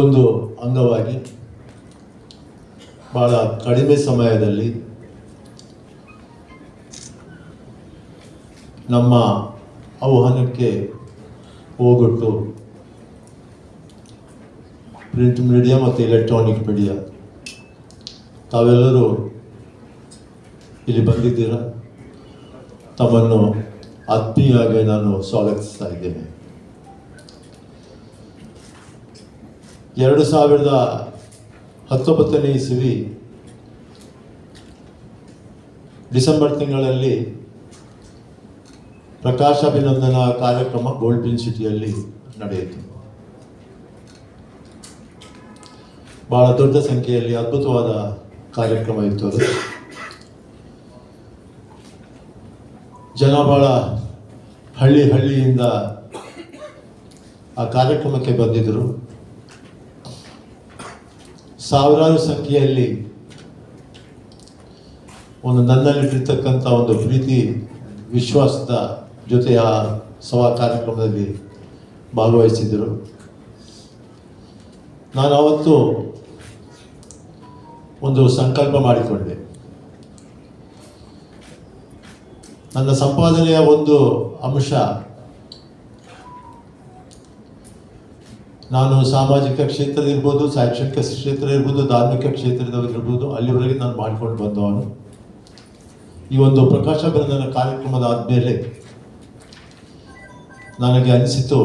ಒಂದು ಅಂಗವಾಗಿ ಬಹಳ ಕಡಿಮೆ ಸಮಯದಲ್ಲಿ ನಮ್ಮ ಆಹ್ವಾನಕ್ಕೆ ಹೋಗೊಟ್ಟು ಪ್ರಿಂಟ್ ಮೀಡಿಯಾ ಮತ್ತು ಎಲೆಕ್ಟ್ರಾನಿಕ್ ಮೀಡಿಯಾ. ತಾವೆಲ್ಲರೂ ಇಲ್ಲಿ ಬಂದಿದ್ದೀರಾ? ತಮ್ಮನ್ನು ಆತ್ಮೀಯವಾಗಿ ನಾನು ಸ್ವಾಗತಿಸ್ತಾ ಇದ್ದೇನೆ. ಎರಡು ಸಾವಿರದ ಹತ್ತೊಂಬತ್ತನೇ ಇಸವಿ ಡಿಸೆಂಬರ್ ತಿಂಗಳಲ್ಲಿ ಪ್ರಕಾಶ ಅಭಿನಂದನಾ ಕಾರ್ಯಕ್ರಮ ಗೋಲ್ಡನ್ ಸಿಟಿಯಲ್ಲಿ ನಡೆಯಿತು. ಬಹಳ ದೊಡ್ಡ ಸಂಖ್ಯೆಯಲ್ಲಿ ಅದ್ಭುತವಾದ ಕಾರ್ಯಕ್ರಮ ಇತ್ತು ಅದು. ಜನ ಬಹಳ ಹಳ್ಳಿ ಹಳ್ಳಿಯಿಂದ ಆ ಕಾರ್ಯಕ್ರಮಕ್ಕೆ ಬಂದಿದ್ದರು. ಸಾವಿರಾರು ಸಂಖ್ಯೆಯಲ್ಲಿ ಒಂದು ನನ್ನಲ್ಲಿಟ್ಟಿರ್ತಕ್ಕಂಥ ಒಂದು ಪ್ರೀತಿ, ವಿಶ್ವಾಸದ ಜೊತೆ ಆ ಸಭಾ ಕಾರ್ಯಕ್ರಮದಲ್ಲಿ ಭಾಗವಹಿಸಿದ್ದರು. ನಾನು ಅವತ್ತು ಒಂದು ಸಂಕಲ್ಪ ಮಾಡಿಕೊಂಡೆ. ನನ್ನ ಸಂಪಾದನೆಯ ಒಂದು ಅಂಶ ನಾನು ಸಾಮಾಜಿಕ ಕ್ಷೇತ್ರ ಇರ್ಬೋದು ಶೈಕ್ಷಣಿಕ ಕ್ಷೇತ್ರ ಇರ್ಬೋದು, ಧಾರ್ಮಿಕ ಕ್ಷೇತ್ರದವರಿರ್ಬೋದು ಅಲ್ಲಿವರೆಗೆ ನಾನು ಮಾಡಿಕೊಂಡು ಬಂದವನು. ಈ ಒಂದು ಪ್ರಕಾಶ ಬಂಧನ ಕಾರ್ಯಕ್ರಮದ ಆದಮೇಲೆ ನನಗೆ ಅನಿಸಿತು,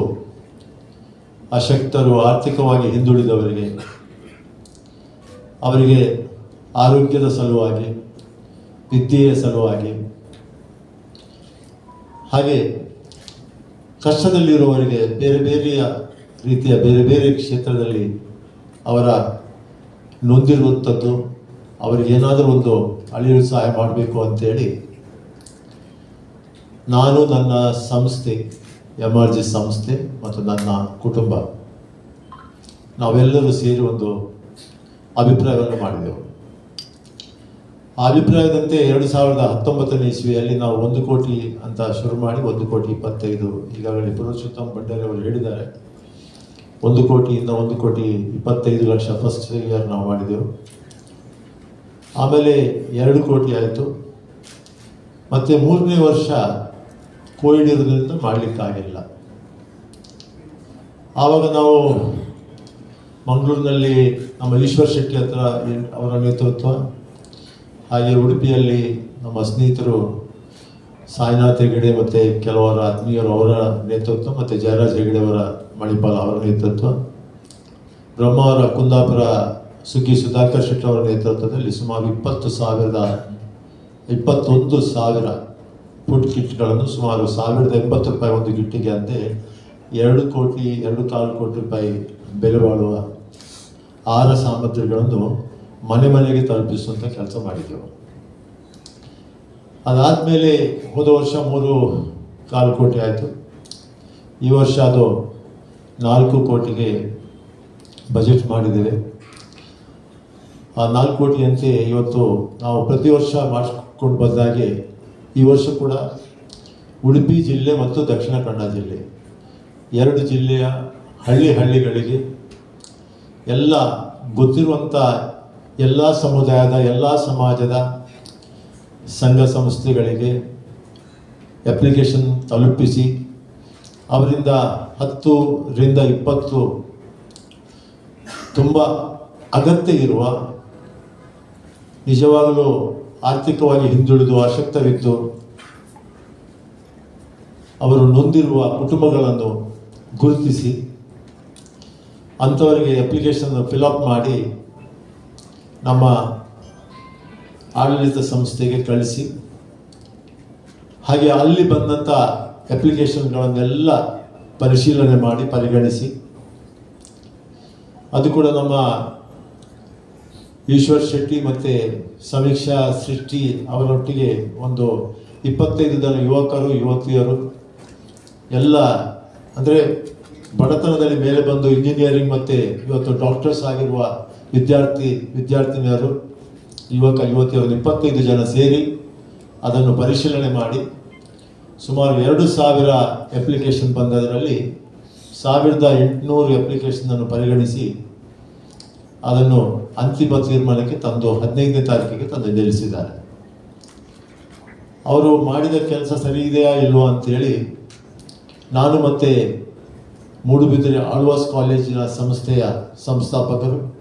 ಅಶಕ್ತರು ಆರ್ಥಿಕವಾಗಿ ಹಿಂದುಳಿದವರಿಗೆ, ಅವರಿಗೆ ಆರೋಗ್ಯದ ಸಲುವಾಗಿ, ವಿದ್ಯೆಯ ಸಲುವಾಗಿ, ಹಾಗೆ ಕಷ್ಟದಲ್ಲಿರುವವರಿಗೆ ಬೇರೆ ಬೇರೆಯ ರೀತಿಯ ಬೇರೆ ಬೇರೆ ಕ್ಷೇತ್ರದಲ್ಲಿ ಅವರ ನೊಂದಿರುವಂಥದ್ದು, ಅವರಿಗೆ ಏನಾದರೂ ಒಂದು ಅಳಿಯಲು ಸಹಾಯ ಮಾಡಬೇಕು ಅಂತೇಳಿ ನಾನು ನನ್ನ ಸಂಸ್ಥೆ ಎಂ ಆರ್ ಜಿ ಸಂಸ್ಥೆ ಮತ್ತು ನನ್ನ ಕುಟುಂಬ, ನಾವೆಲ್ಲರೂ ಸೇರಿ ಒಂದು ಅಭಿಪ್ರಾಯವನ್ನು ಮಾಡಿದೆವು. ಆ ಅಭಿಪ್ರಾಯದಂತೆ ಎರಡು ಸಾವಿರದ ಹತ್ತೊಂಬತ್ತನೇ ಇಸ್ವಿಯಲ್ಲಿ ನಾವು ಒಂದು ಕೋಟಿ ಅಂತ ಶುರು ಮಾಡಿ ಒಂದು ಕೋಟಿ ಇಪ್ಪತ್ತೈದು ಈಗಾಗಲೇ ಪುರುಷೋತ್ತಮ್ ಭಂಡಾರಿ ಅವರು ಹೇಳಿದ್ದಾರೆ. ಒಂದು ಕೋಟಿಯಿಂದ ಒಂದು ಕೋಟಿ ಇಪ್ಪತ್ತೈದು ಲಕ್ಷ ಫಸ್ಟ್ ಇಯರ್ ನಾವು ಮಾಡಿದೆವು. ಆಮೇಲೆ ಎರಡು ಕೋಟಿ ಆಯಿತು. ಮತ್ತು ಮೂರನೇ ವರ್ಷ ಕೋವಿಡ್ ಇರೋದ್ರಿಂದ ಮಾಡಲಿಕ್ಕಾಗಿಲ್ಲ. ಆವಾಗ ನಾವು ಮಂಗಳೂರಿನಲ್ಲಿ ನಮ್ಮ ಈಶ್ವರ್ ಶೆಟ್ಟಿ ಹತ್ರ ಅವರ ನೇತೃತ್ವ, ಹಾಗೆ ಉಡುಪಿಯಲ್ಲಿ ನಮ್ಮ ಸ್ನೇಹಿತರು ಸಾಯಿನಾಥ್ ಹೆಗಡೆ ಮತ್ತು ಕೆಲವರ ಆತ್ಮೀಯರು ಅವರ ನೇತೃತ್ವ ಮತ್ತು ಜಯರಾಜ್ ಹೆಗಡೆ ಅವರ ಮಣಿಪಾಲ ಅವರ ನೇತೃತ್ವ. ಬ್ರಹ್ಮಾವರ ಕುಂದಾಪುರ ಸುಗ್ಗಿ ಸುಧಾಕರ್ ಶೆಟ್ಟಿ ಅವರ ನೇತೃತ್ವದಲ್ಲಿ ಸುಮಾರು ಇಪ್ಪತ್ತು ಸಾವಿರದ, ಇಪ್ಪತ್ತೊಂದು ಸಾವಿರ ಫುಡ್ ಕಿಟ್ಗಳನ್ನು, ಸುಮಾರು ಸಾವಿರದ ಎಂಬತ್ತು ರೂಪಾಯಿ ಒಂದು ಕಿಟ್ಟಿಗೆ ಅಂತೆ ಎರಡು ಕೋಟಿ, ಎರಡು ಕಾಲು ಕೋಟಿ ರೂಪಾಯಿ ಬೆಲೆ ಬಾಳುವ ಆಹಾರ ಸಾಮಗ್ರಿಗಳನ್ನು ಮನೆ ಮನೆಗೆ ತಲುಪಿಸುವಂಥ ಕೆಲಸ ಮಾಡಿದ್ದೆವು ಅದಾದಮೇಲೆ ಹೋದ ವರ್ಷ ಮೂರು ಕಾಲು ಕೋಟಿ ಆಯಿತು. ಈ ವರ್ಷ ಅದು ನಾಲ್ಕು ಕೋಟಿಗೆ ಬಜೆಟ್ ಮಾಡಿದ್ದೇವೆ. ಆ ನಾಲ್ಕು ಕೋಟಿಯಂತೆ ಇವತ್ತು ನಾವು ಪ್ರತಿ ವರ್ಷ ಮಾಡಿಸ್ಕೊಂಡು ಬಂದಾಗೆ ಈ ವರ್ಷ ಕೂಡ ಉಡುಪಿ ಜಿಲ್ಲೆ ಮತ್ತು ದಕ್ಷಿಣ ಕನ್ನಡ ಜಿಲ್ಲೆ. ಎರಡು ಜಿಲ್ಲೆಯ ಹಳ್ಳಿ ಹಳ್ಳಿಗಳಿಗೆ ಎಲ್ಲ ಗೊತ್ತಿರುವಂಥ ಎಲ್ಲ ಸಮುದಾಯದ, ಎಲ್ಲ ಸಮಾಜದ ಸಂಘ ಸಂಸ್ಥೆಗಳಿಗೆ ಅಪ್ಲಿಕೇಶನ್ ತಲುಪಿಸಿ, ಅವರಿಂದ ಹತ್ತರಿಂದ ಇಪ್ಪತ್ತು ತುಂಬ ಅಗತ್ಯ ಇರುವ ನಿಜವಾಗಲೂ ಆರ್ಥಿಕವಾಗಿ ಹಿಂದುಳಿದು ಅಶಕ್ತರಿದ್ದು ಅವರು ನೊಂದಿರುವ ಕುಟುಂಬಗಳನ್ನು ಗುರುತಿಸಿ, ಅಂಥವರಿಗೆ ಅಪ್ಲಿಕೇಶನ್ ಫಿಲಪ್ ಮಾಡಿ ನಮ್ಮ ಆಡಳಿತ ಸಂಸ್ಥೆಗೆ ಕಳಿಸಿ. ಹಾಗೆ ಅಲ್ಲಿ ಬಂದಂಥ ಅಪ್ಲಿಕೇಶನ್ಗಳನ್ನೆಲ್ಲ ಪರಿಶೀಲನೆ ಮಾಡಿ, ಪರಿಗಣಿಸಿ. ಅದು ಕೂಡ ನಮ್ಮ ಈಶ್ವರ್ ಶೆಟ್ಟಿ ಮತ್ತು ಸಮೀಕ್ಷಾ ಸೃಷ್ಟಿ ಅವರೊಟ್ಟಿಗೆ ಒಂದು ಇಪ್ಪತ್ತೈದು ಜನ ಯುವಕರು, ಯುವತಿಯರು, ಎಲ್ಲ ಅಂದರೆ ಬಡತನದಲ್ಲಿ ಮೇಲೆ ಬಂದು ಇಂಜಿನಿಯರಿಂಗ್ ಮತ್ತು ಇವತ್ತು ಡಾಕ್ಟರ್ಸ್ ಆಗಿರುವ ವಿದ್ಯಾರ್ಥಿ, ವಿದ್ಯಾರ್ಥಿನಿಯರು, ಯುವಕ, ಯುವತಿಯರು ಇಪ್ಪತ್ತೈದು ಜನ ಸೇರಿ ಅದನ್ನು ಪರಿಶೀಲನೆ ಮಾಡಿ. ಸುಮಾರು ಎರಡು ಸಾವಿರ ಅಪ್ಲಿಕೇಶನ್ ಬಂದದರಲ್ಲಿ ಸಾವಿರದ ಎಂಟುನೂರು ಅಪ್ಲಿಕೇಶನನ್ನು ಪರಿಗಣಿಸಿ ಅದನ್ನು ಅಂತಿಮ ತೀರ್ಮಾನಕ್ಕೆ ತಂದು ಹದಿನೈದನೇ ತಾರೀಕಿಗೆ ತಂದು ನಿಲ್ಲಿಸಿದ್ದಾರೆ. ಅವರು ಮಾಡಿದ ಕೆಲಸ ಸರಿ ಇದೆಯಾ ಇಲ್ವೋ ಅಂತೇಳಿ ನಾನು ಮತ್ತೆ ಮೂಡುಬಿದಿರೆ ಆಳ್ವಾಸ್ ಕಾಲೇಜಿನ ಸಂಸ್ಥೆಯ ಸಂಸ್ಥಾಪಕರು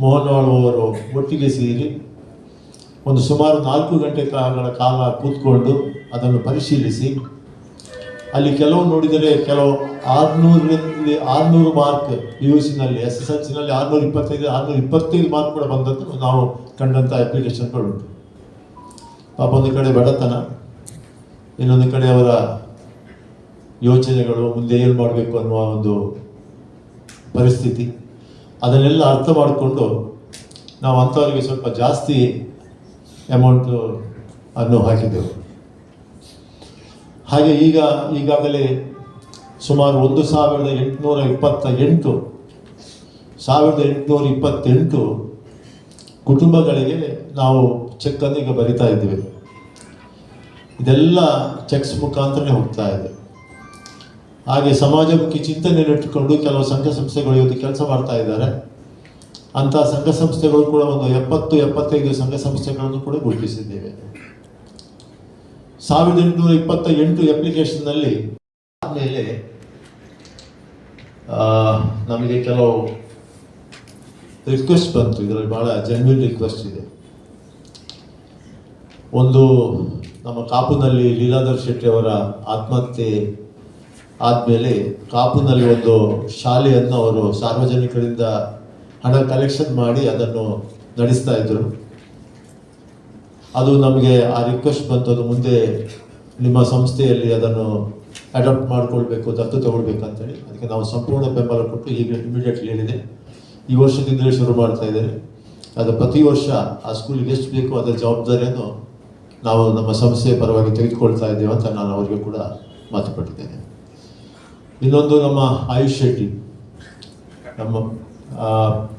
ಮೋಹನ್ ಅವರು ಒಟ್ಟಿಗೆ ಸೇರಿ ಒಂದು ಸುಮಾರು ನಾಲ್ಕು ಗಂಟೆ ಕಾಲಗಳ ಕಾಲ ಕೂತ್ಕೊಂಡು ಅದನ್ನು ಪರಿಶೀಲಿಸಿ, ಅಲ್ಲಿ ಕೆಲವು ನೋಡಿದರೆ ಕೆಲವು ಆರುನೂರರಲ್ಲಿ ಆರುನೂರು ಮಾರ್ಕ್ ಪಿ ಯು ಸಿನಲ್ಲಿ ಎಸ್ ಎಸ್ ಎಲ್ ಸಿನಲ್ಲಿ ಆರುನೂರ ಇಪ್ಪತ್ತೈದು ಆರುನೂರ ಇಪ್ಪತ್ತೈದು ಮಾರ್ಕ್ ಕೂಡ ಬಂದದ್ದು ನಾವು ಕಂಡಂಥ ಅಪ್ಲಿಕೇಶನ್ಗಳು. ಪಾಪ ಒಂದು ಕಡೆ ಬಡತನ, ಇನ್ನೊಂದು ಕಡೆ ಅವರ ಯೋಚನೆಗಳು, ಮುಂದೆ ಏನು ಮಾಡಬೇಕು ಅನ್ನುವ ಒಂದು ಪರಿಸ್ಥಿತಿ. ಅದನ್ನೆಲ್ಲ ಅರ್ಥ ಮಾಡಿಕೊಂಡು ನಾವು ಅಂಥವರಿಗೆ ಸ್ವಲ್ಪ ಜಾಸ್ತಿ ಅಮೌಂಟು ಅನ್ನು ಹಾಕಿದ್ದೆವು ಹಾಗೆ ಈಗ, ಈಗಾಗಲೇ ಸುಮಾರು ಒಂದು ಸಾವಿರದ ಎಂಟುನೂರ ಇಪ್ಪತ್ತ ಎಂಟು ಸಾವಿರದ ಎಂಟುನೂರ ಇಪ್ಪತ್ತೆಂಟು ಕುಟುಂಬಗಳಿಗೆ ನಾವು ಚೆಕ್ಕನ್ನು ಈಗ ಬರಿತಾ ಇದ್ದೇವೆ. ಇದೆಲ್ಲ ಚೆಕ್ಸ್ ಮುಖಾಂತರನೇ ಹೋಗ್ತಾ ಇದೆ. ಹಾಗೆ ಸಮಾಜಮುಖಿ ಚಿಂತನೆಯನ್ನು ಇಟ್ಟುಕೊಂಡು ಕೆಲವು ಸಂಘ ಸಂಸ್ಥೆಗಳು ಇವತ್ತು ಕೆಲಸ ಮಾಡ್ತಾ ಇದ್ದಾರೆ. ಅಂಥ ಸಂಘ ಸಂಸ್ಥೆಗಳು ಕೂಡ ಒಂದು ಎಪ್ಪತ್ತು, ಎಪ್ಪತ್ತೈದು ಸಂಘ ಸಂಸ್ಥೆಗಳನ್ನು ಕೂಡ ಗುರುತಿಸಿದ್ದೇವೆ. ಸಾವಿರದ ಎಂಟುನೂರ ಇಪ್ಪತ್ತ ಎಂಟು ಅಪ್ಲಿಕೇಶನ್ನಲ್ಲಿ ಆದಮೇಲೆ ನಮಗೆ ಕೆಲವು ರಿಕ್ವೆಸ್ಟ್ ಬಂತು. ಇದರಲ್ಲಿ ಬಹಳ ಜೆನ್ಯೂನ್ ರಿಕ್ವೆಸ್ಟ್ ಇದೆ. ಒಂದು ನಮ್ಮ ಕಾಪುನಲ್ಲಿ ಲೀಲಾಧರ್ ಶೆಟ್ಟಿ ಅವರ ಆತ್ಮಹತ್ಯೆ ಆದಮೇಲೆ ಕಾಪುನಲ್ಲಿ ಒಂದು ಶಾಲೆಯನ್ನು ಅವರು ಸಾರ್ವಜನಿಕರಿಂದ ಹಣ ಕಲೆಕ್ಷನ್ ಮಾಡಿ ಅದನ್ನು ನಡೆಸ್ತಾ ಇದ್ರು. ಅದು ನಮಗೆ ಆ ರಿಕ್ವೆಸ್ಟ್ ಬಂತು, ಅದು ಮುಂದೆ ನಿಮ್ಮ ಸಂಸ್ಥೆಯಲ್ಲಿ ಅದನ್ನು ಅಡಾಪ್ಟ್ ಮಾಡ್ಕೊಳ್ಬೇಕು, ದತ್ತು ತಗೊಳ್ಬೇಕಂತೇಳಿ ಅದಕ್ಕೆ ನಾವು ಸಂಪೂರ್ಣ ಬೆಂಬಲ ಕೊಟ್ಟು ಈಗ ಇಮಿಡಿಯೇಟ್ಲಿ ಹೇಳಿದೆ. ಈ ವರ್ಷದಿಂದಲೇ ಶುರು ಮಾಡ್ತಾ ಇದ್ದೇವೆ. ಅದು ಪ್ರತಿ ವರ್ಷ ಆ ಸ್ಕೂಲಿಗೆ ಎಷ್ಟು ಬೇಕೋ ಅದರ ಜವಾಬ್ದಾರಿಯನ್ನು ನಾವು ನಮ್ಮ ಸಂಸ್ಥೆಯ ಪರವಾಗಿ ತೆಗೆದುಕೊಳ್ತಾ ಇದ್ದೇವೆ ಅಂತ ನಾನು ಅವರಿಗೆ ಕೂಡ ಮಾತುಪಟ್ಟಿದ್ದೇನೆ ಇನ್ನೊಂದು ನಮ್ಮ ಆಯುಷ್ ಶೆಟ್ಟಿ. ನಮ್ಮ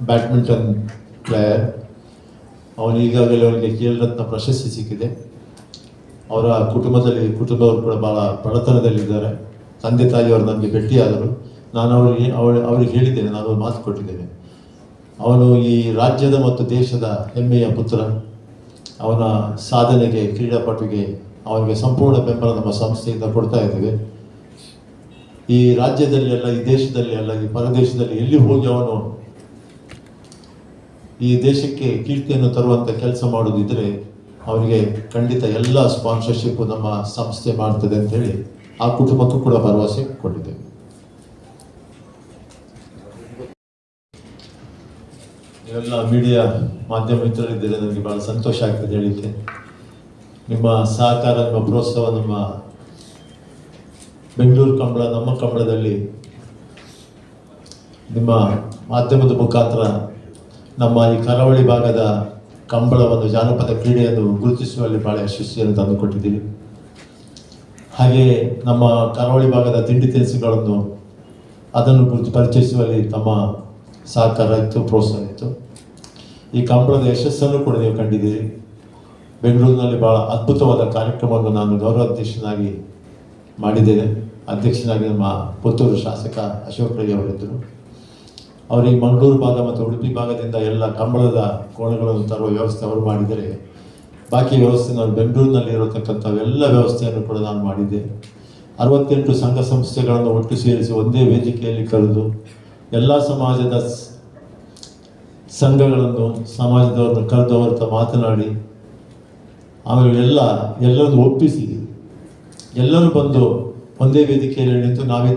ಬ್ಯಾಡ್ಮಿಂಟನ್ ಪ್ಲೇಯರ್. ಅವನು ಈಗಾಗಲೇ ಅವನಿಗೆ ಖೇಲ್ ಪ್ರಶಸ್ತಿ ಸಿಕ್ಕಿದೆ. ಅವರ ಕುಟುಂಬದಲ್ಲಿ ಕುಟುಂಬವರು ಕೂಡ ಭಾಳ ಬಡತನದಲ್ಲಿದ್ದಾರೆ. ತಂದೆ ತಾಯಿಯವರು ನನಗೆ ಭೇಟಿಯಾದರು. ನಾನು ಅವರಿಗೆ, ಅವಳ, ಅವರಿಗೆ ಹೇಳಿದ್ದೇನೆ, ನಾನು ಅವ್ರು ಮಾತು ಕೊಟ್ಟಿದ್ದೇನೆ. ಅವನು ಈ ರಾಜ್ಯದ ಮತ್ತು ದೇಶದ ಹೆಮ್ಮೆಯ ಪುತ್ರ. ಅವನ ಸಾಧನೆಗೆ ಕ್ರೀಡಾಪಟುಗೆ ಅವನಿಗೆ ಸಂಪೂರ್ಣ ಬೆಂಬಲ ನಮ್ಮ ಸಂಸ್ಥೆಯಿಂದ ಕೊಡ್ತಾ ಇದ್ದೇವೆ. ಈ ರಾಜ್ಯದಲ್ಲಿ ಅಲ್ಲ ಈ ದೇಶದಲ್ಲಿ ಅಲ್ಲ ಈ ಪರದೇಶದಲ್ಲಿ ಎಲ್ಲಿ ಹೋಗಿ ಅವನು ಈ ದೇಶಕ್ಕೆ ಕೀರ್ತಿಯನ್ನು ತರುವಂಥ ಕೆಲಸ ಮಾಡೋದಿದ್ರೆ ಅವರಿಗೆ ಖಂಡಿತ ಎಲ್ಲ ಸ್ಪಾನ್ಸರ್ಶಿಪ್ ನಮ್ಮ ಸಂಸ್ಥೆ ಮಾಡ್ತದೆ ಅಂತ ಹೇಳಿ ಆ ಕುಟುಂಬಕ್ಕೂ ಕೂಡ ಭರವಸೆ ಕೊಟ್ಟಿದೆ. ಎಲ್ಲ ಮೀಡಿಯಾ ಮಾಧ್ಯಮ ಮಿತ್ರರಿದ್ದರೆ ನನಗೆ ಬಹಳ ಸಂತೋಷ ಆಗ್ತದೆ ಹೇಳಿಕೆ ನಿಮ್ಮ ಸಹಕಾರ, ನಿಮ್ಮ ಪ್ರೋತ್ಸಾಹ, ನಮ್ಮ ಬೆಂಗಳೂರು ಕಂಬಳ, ನಮ್ಮ ಕಂಬಳದಲ್ಲಿ ನಿಮ್ಮ ಮಾಧ್ಯಮದ ಮುಖಾಂತರ ನಮ್ಮ ಈ ಕರಾವಳಿ ಭಾಗದ ಕಂಬಳ ಒಂದು ಜಾನಪದ ಕ್ರೀಡೆಯನ್ನು ಗುರುತಿಸುವಲ್ಲಿ ಬಹಳ ಯಶಸ್ವಿಯನ್ನು ತಂದುಕೊಟ್ಟಿದ್ದೀವಿ. ಹಾಗೆ ನಮ್ಮ ಕರಾವಳಿ ಭಾಗದ ತಿಂಡಿ ತಿನಿಸುಗಳನ್ನು ಅದನ್ನು ಗುರುತು ಪರಿಚಯಿಸುವಲ್ಲಿ ತಮ್ಮ ಸಹಕಾರ ಇತ್ತು, ಪ್ರೋತ್ಸಾಹ ಇತ್ತು. ಈ ಕಂಬಳದ ಯಶಸ್ಸನ್ನು ಕೂಡ ನೀವು ಕಂಡಿದ್ದೀರಿ. ಬೆಂಗಳೂರಿನಲ್ಲಿ ಬಹಳ ಅದ್ಭುತವಾದ ಕಾರ್ಯಕ್ರಮವನ್ನು ನಾನು ಗೌರವಾಧ್ಯಕ್ಷನಾಗಿ ಮಾಡಿದ್ದೇನೆ. ಅಧ್ಯಕ್ಷನಾಗಿ ನಮ್ಮ ಪುತ್ತೂರು ಶಾಸಕ ಅಶೋಕ್ ರೈ ಅವರಿದ್ದರು. ಅವರಿಗೆ ಮಂಗಳೂರು ಭಾಗ ಮತ್ತು ಉಡುಪಿ ಭಾಗದಿಂದ ಎಲ್ಲ ಕಂಬಳದ ಕೋಣಗಳನ್ನು ತರುವ ವ್ಯವಸ್ಥೆ ಅವರು ಮಾಡಿದರೆ ಬಾಕಿ ವ್ಯವಸ್ಥೆ ನಾನು ಬೆಂಗಳೂರಿನಲ್ಲಿ ಎಲ್ಲ ವ್ಯವಸ್ಥೆಯನ್ನು ಕೂಡ ನಾನು ಮಾಡಿದ್ದೆ. ಅರವತ್ತೆಂಟು ಸಂಘ ಸಂಸ್ಥೆಗಳನ್ನು ಒಟ್ಟು ಸೇರಿಸಿ ಒಂದೇ ವೇದಿಕೆಯಲ್ಲಿ ಕರೆದು ಎಲ್ಲ ಸಮಾಜದ ಸಂಘಗಳನ್ನು, ಸಮಾಜದವರನ್ನು ಕರೆದು ಅವರ ಮಾತನಾಡಿ, ಆಮೇಲೆ ಎಲ್ಲ, ಎಲ್ಲರನ್ನು ಒಪ್ಪಿಸಿ, ಎಲ್ಲರೂ ಬಂದು ಒಂದೇ ವೇದಿಕೆಯಲ್ಲಿ ನಿಂತು ನಾವೇ